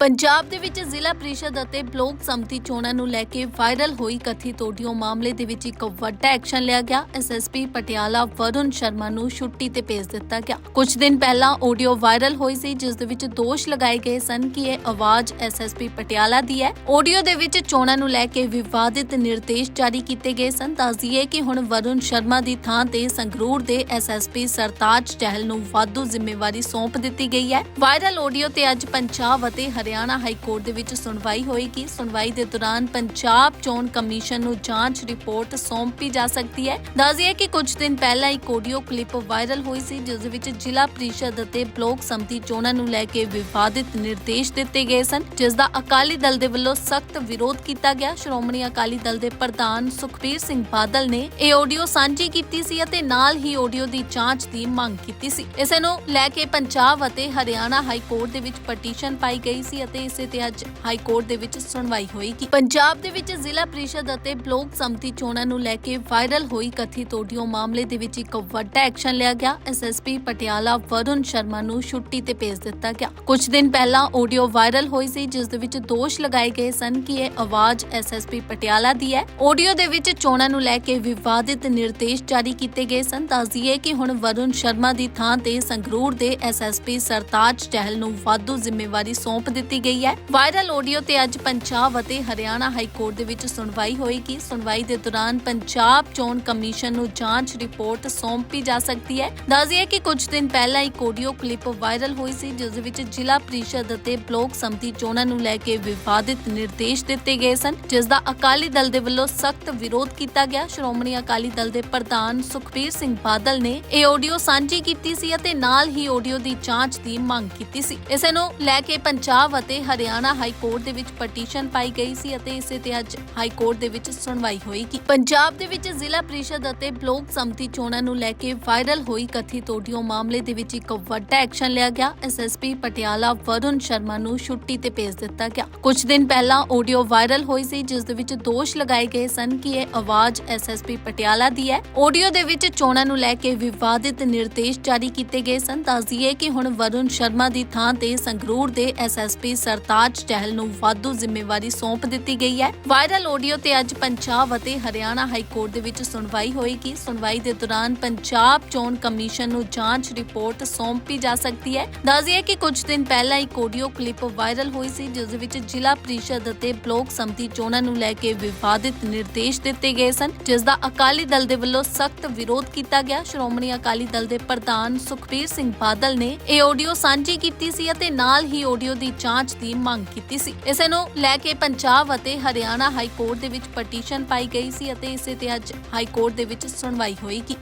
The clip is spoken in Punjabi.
ਪੰਜਾਬ ਦੇ ਵਿੱਚ ਜ਼ਿਲ੍ਹਾ ਪ੍ਰੀਸ਼ਦ ਅਤੇ ਬਲਾਕ ਸੰਮਤੀ ਚੋਣਾਂ ਨੂੰ ਲੈ ਕੇ ਵਾਇਰਲ ਹੋਈ ਕਥਿਤ ਆਡੀਓ ਮਾਮਲੇ ਦੇ ਵਿੱਚ ਇੱਕ ਵੱਡਾ ਐਕਸ਼ਨ ਲਿਆ ਗਿਆ। ਐਸਐਸਪੀ ਪਟਿਆਲਾ ਵਰੁਣ ਸ਼ਰਮਾ ਨੂੰ ਛੁੱਟੀ ਤੇ ਭੇਜ ਦਿੱਤਾ ਗਿਆ। ਕੁਝ ਦਿਨ ਪਹਿਲਾਂ ਆਡੀਓ ਵਾਇਰਲ ਹੋਈ ਸੀ, ਜਿਸ ਦੇ ਵਿੱਚ ਦੋਸ਼ ਲਗਾਏ ਗਏ ਸਨ ਕਿ ਇਹ ਆਵਾਜ਼ ਐਸਐਸਪੀ ਪਟਿਆਲਾ ਦੀ ਹੈ। ਆਡੀਓ ਦੇ ਵਿੱਚ ਚੋਣਾਂ ਨੂੰ ਲੈ ਕੇ ਵਿਵਾਦਿਤ ਨਿਰਦੇਸ਼ ਜਾਰੀ ਕੀਤੇ ਗਏ ਸਨ। ਦੱਸਦੀਏ ਕਿ ਹੁਣ ਵਰੁਣ ਸ਼ਰਮਾ ਦੀ ਥਾਂ ਤੇ ਸੰਗਰੂਰ ਦੇ ਐਸਐਸਪੀ ਸਰਤਾਜ ਚਹਿਲ ਨੂੰ ਵਾਧੂ ਜ਼ਿੰਮੇਵਾਰੀ ਸੌਂਪ ਦਿੱਤੀ ਗਈ ਹੈ। ਵਾਇਰਲ ਆਡੀਓ ਤੇ ਅੱਜ ਪੰਜਾਬ ਅਤੇ ਹਰਿਆਣਾ ਹਾਈ ਕੋਰਟ ਦੇ ਵਿੱਚ ਸੁਣਵਾਈ ਹੋਏਗੀ। ਸੁਣਵਾਈ ਦੇ ਦੌਰਾਨ ਪੰਜਾਬ ਚੋਣ ਕਮਿਸ਼ਨ ਨੂੰ ਜਾਂਚ ਰਿਪੋਰਟ ਸੌਂਪੀ ਜਾ ਸਕਦੀ ਹੈ। ਦੱਸਦੀਏ ਕਿ ਕੁਝ ਦਿਨ ਪਹਿਲਾਂ ਇੱਕ ਆਡੀਓ ਕਲਿੱਪ ਵਾਇਰਲ ਹੋਈ ਸੀ, ਜਿਸ ਦੇ ਵਿੱਚ ਜ਼ਿਲ੍ਹਾ ਪ੍ਰੀਸ਼ਦ ਅਤੇ ਬਲਾਕ ਸੰਮਤੀ ਚੋਣਾਂ ਨੂੰ ਲੈ ਕੇ ਵਿਵਾਦਿਤ ਨਿਰਦੇਸ਼ ਦਿੱਤੇ ਗਏ ਸਨ, ਜਿਸ ਦਾ ਅਕਾਲੀ ਦਲ ਦੇ ਵੱਲੋਂ ਸਖਤ ਵਿਰੋਧ ਕੀਤਾ ਗਿਆ। ਸ਼੍ਰੋਮਣੀ ਅਕਾਲੀ ਦਲ ਦੇ ਪ੍ਰਧਾਨ ਸੁਖਬੀਰ ਸਿੰਘ ਬਾਦਲ ਨੇ ਇਹ ਆਡੀਓ ਸਾਂਝੀ ਕੀਤੀ ਸੀ ਅਤੇ ਨਾਲ ਹੀ ਆਡੀਓ ਦੀ ਜਾਂਚ ਦੀ ਮੰਗ ਕੀਤੀ ਸੀ। ਇਸੇ ਨੂੰ ਲੈ ਕੇ ਪੰਜਾਬ ਅਤੇ ਹਰਿਆਣਾ ਹਾਈ ਕੋਰਟ ਦੇ ਵਿੱਚ ਪਟੀਸ਼ਨ ਪਾਈ ਗਈ ਸੀ। ਅਤੇ ਇਸੇ ਤੇ ਅੱਜ ਹਾਈ ਕੋਰਟ ਦੇ ਵਿੱਚ ਸੁਣਵਾਈ ਹੋਏਗੀ। ਪੰਜਾਬ ਦੇ ਵਿੱਚ ਜ਼ਿਲ੍ਹਾ ਪ੍ਰੀਸ਼ਦ ਅਤੇ ਬਲਾਕ ਸੰਮਤੀ ਚੋਣਾਂ ਨੂੰ ਲੈ ਕੇ ਵਾਇਰਲ ਹੋਈ ਕਥਿਤ ਆਡੀਓ ਮਾਮਲੇ ਦੇ ਵਿੱਚ ਇੱਕ ਵੱਡਾ ਐਕਸ਼ਨ ਲਿਆ ਗਿਆ। ਐਸਐਸਪੀ ਪਟਿਆਲਾ ਵਰੁਣ ਸ਼ਰਮਾ ਨੂੰ ਛੁੱਟੀ ਤੇ ਭੇਜ ਦਿੱਤਾ ਗਿਆ। ਕੁਝ ਦਿਨ ਪਹਿਲਾਂ ਆਡੀਓ ਵਾਇਰਲ ਹੋਈ ਸੀ, ਜਿਸ ਦੇ ਵਿੱਚ ਦੋਸ਼ ਲਗਾਏ ਗਏ ਸਨ ਕਿ ਇਹ ਆਵਾਜ਼ ਐਸਐਸਪੀ ਪਟਿਆਲਾ ਦੀ ਹੈ। ਆਡੀਓ ਦੇ ਵਿੱਚ ਚੋਣਾਂ ਨੂੰ ਲੈ ਕੇ ਵਿਵਾਦਿਤ ਨਿਰਦੇਸ਼ ਜਾਰੀ ਕੀਤੇ ਗਏ ਸਨ। ਦੱਸਦੀਏ ਕਿ ਹੁਣ ਵਰੁਣ ਸ਼ਰਮਾ ਦੀ ਥਾਂ ਤੇ ਸੰਗਰੂਰ ਦੇ ਐਸਐਸਪੀ ਸਰਤਾਜ ਚਹਿਲ ਨੂੰ ਵਾਧੂ ਜ਼ਿੰਮੇਵਾਰੀ ਸੌਂਪ ਦਿੱਤੀ ਗਈ ਹੈ। ਵਾਇਰਲ ਆਡੀਓ ਤੇ ਅੱਜ ਪੰਜਾਬ ਅਤੇ ਹਰਿਆਣਾ ਹਾਈ ਕੋਰਟ ਦੇ ਵਿੱਚ ਸੁਣਵਾਈ ਹੋਏਗੀ। ਸੁਣਵਾਈ ਦੇ ਦੌਰਾਨ ਪੰਜਾਬ ਚੋਣ ਕਮਿਸ਼ਨ ਨੂੰ ਜਾਂਚ ਰਿਪੋਰਟ ਸੌਂਪੀ ਜਾ ਸਕਦੀ ਹੈ। ਦੱਸਦੀਏ ਕਿ ਕੁਝ ਦਿਨ ਪਹਿਲਾਂ ਇੱਕ ਆਡੀਓ ਕਲਿੱਪ ਵਾਇਰਲ ਹੋਈ ਸੀ, ਜਿਸ ਦੇ ਵਿੱਚ ਜ਼ਿਲ੍ਹਾ ਪ੍ਰੀਸ਼ਦ ਅਤੇ ਬਲਾਕ ਸੰਮਤੀ ਚੋਣਾਂ ਨੂੰ ਲੈ ਕੇ ਵਿਵਾਦਿਤ ਨਿਰਦੇਸ਼ ਦਿੱਤੇ ਗਏ ਸਨ, ਜਿਸ ਦਾ ਅਕਾਲੀ ਦਲ ਦੇ ਵੱਲੋਂ ਸਖਤ ਵਿਰੋਧ ਕੀਤਾ ਗਿਆ। ਸ਼੍ਰੋਮਣੀ ਅਕਾਲੀ ਦਲ ਦੇ ਪ੍ਰਧਾਨ ਸੁਖਬੀਰ ਸਿੰਘ ਬਾਦਲ ਨੇ ਇਹ ਆਡੀਓ ਸਾਂਝੀ ਕੀਤੀ ਸੀ ਅਤੇ ਨਾਲ ਹੀ ਆਡੀਓ ਦੀ ਜਾਂਚ ਦੀ ਮੰਗ ਕੀਤੀ ਸੀ। ਇਸੇ ਨੂੰ ਲੈ ਕੇ ਪੰਜਾਬ ਅਤੇ ਹਰਿਆਣਾ ਹਾਈ ਕੋਰਟ ਦੇ ਵਿੱਚ ਪਟੀਸ਼ਨ ਪਾਈ ਗਈ ਸੀ ਅਤੇ ਇਸੇ ਤੇ ਅੱਜ ਹਾਈ ਕੋਰਟ ਦੇ ਵਿੱਚ ਸੁਣਵਾਈ ਹੋਏਗੀ। ਪੰਜਾਬ ਦੇ ਵਿੱਚ ਜ਼ਿਲ੍ਹਾ ਪ੍ਰੀਸ਼ਦ ਅਤੇ ਬਲਾਕ ਸੰਮਤੀ ਚੋਣਾਂ ਨੂੰ ਲੈ ਕੇ ਵਾਇਰਲ ਹੋਈ ਕਥਿਤ ਆਡੀਓ ਮਾਮਲੇ ਦੇ ਵਿੱਚ ਇੱਕ ਵੱਡਾ ਐਕਸ਼ਨ ਲਿਆ ਗਿਆ। ਐਸਐਸਪੀ ਪਟਿਆਲਾ ਵਰੁਣ ਸ਼ਰਮਾ ਨੂੰ ਛੁੱਟੀ ਤੇ ਭੇਜ ਦਿੱਤਾ ਗਿਆ। ਕੁਝ ਦਿਨ ਪਹਿਲਾਂ ਆਡੀਓ ਵਾਇਰਲ ਹੋਈ ਸੀ, ਜਿਸ ਦੇ ਵਿੱਚ ਦੋਸ਼ ਲਗਾਏ ਗਏ ਸਨ ਕਿ ਇਹ ਆਵਾਜ਼ ਐਸਐਸਪੀ ਪਟਿਆਲਾ ਦੀ ਹੈ। ਆਡੀਓ ਦੇ ਵਿੱਚ ਚੋਣਾਂ ਨੂੰ ਲੈ ਕੇ ਵਿਵਾਦਿਤ ਨਿਰਦੇਸ਼ ਜਾਰੀ ਕੀਤੇ ਗਏ ਸਨ। ਦੱਸਦੀਏ ਕਿ ਹੁਣ ਵਰੁਣ ਸ਼ਰਮਾ ਦੀ ਥਾਂ ਤੇ ਸੰਗਰੂਰ ਦੇ ਐਸਐਸਪੀ ਸਰਤਾਜ ਟਹਿਲ ਨੂੰ ਵਾਧੂ ਜ਼ਿੰਮੇਵਾਰੀ ਸੌਂਪ ਦਿੱਤੀ ਗਈ ਹੈ। ਵਾਇਰਲ ਆਡੀਓ ਤੇ ਅੱਜ ਪੰਜਾਬ ਅਤੇ ਹਰਿਆਣਾ ਹਾਈ ਕੋਰਟ ਦੇ ਵਿੱਚ ਸੁਣਵਾਈ ਹੋਏਗੀ। ਸੁਣਵਾਈ ਦੇ ਦੌਰਾਨ ਪੰਜਾਬ ਚੋਣ ਕਮਿਸ਼ਨ ਨੂੰ ਜਾਂਚ ਰਿਪੋਰਟ ਸੌਂਪੀ ਜਾ ਸਕਦੀ ਹੈ। ਦੱਸਦੀਏ ਕਿ ਕੁਝ ਦਿਨ ਪਹਿਲਾਂ ਇੱਕ ਆਡੀਓ ਕਲਿੱਪ ਵਾਇਰਲ ਹੋਈ ਸੀ, ਜਿਸ ਦੇ ਵਿੱਚ ਜ਼ਿਲ੍ਹਾ ਪ੍ਰੀਸ਼ਦ ਅਤੇ ਬਲਾਕ ਸੰਮਤੀ ਚੋਣਾਂ ਨੂੰ ਲੈ ਕੇ ਵਿਵਾਦਿਤ ਨਿਰਦੇਸ਼ ਦਿੱਤੇ ਗਏ ਸਨ, ਜਿਸ ਦਾ ਅਕਾਲੀ ਦਲ ਦੇ ਵੱਲੋਂ ਸਖਤ ਵਿਰੋਧ ਕੀਤਾ ਗਿਆ। ਸ਼੍ਰੋਮਣੀ ਅਕਾਲੀ ਦਲ ਦੇ ਪ੍ਰਧਾਨ ਸੁਖਬੀਰ ਸਿੰਘ ਬਾਦਲ ਨੇ ਇਹ ਆਡੀਓ ਸਾਂਝੀ ਕੀਤੀ ਸੀ ਅਤੇ ਨਾਲ ਹੀ ਆਡੀਓ ਦੀ ਜਾਂਚ ਜਾਂਚ ਦੀ ਮੰਗ ਕੀਤੀ ਸੀ। ਇਸੇ ਨੂੰ ਲੈ ਕੇ ਪੰਜਾਬ ਅਤੇ ਹਰਿਆਣਾ ਹਾਈ ਕੋਰਟ ਦੇ ਵਿੱਚ ਪਟੀਸ਼ਨ ਪਾਈ ਗਈ ਸੀ ਅਤੇ ਇਸੇ ਤੇ ਅੱਜ ਹਾਈ ਕੋਰਟ ਦੇ ਵਿੱਚ ਸੁਣਵਾਈ ਹੋਏਗੀ।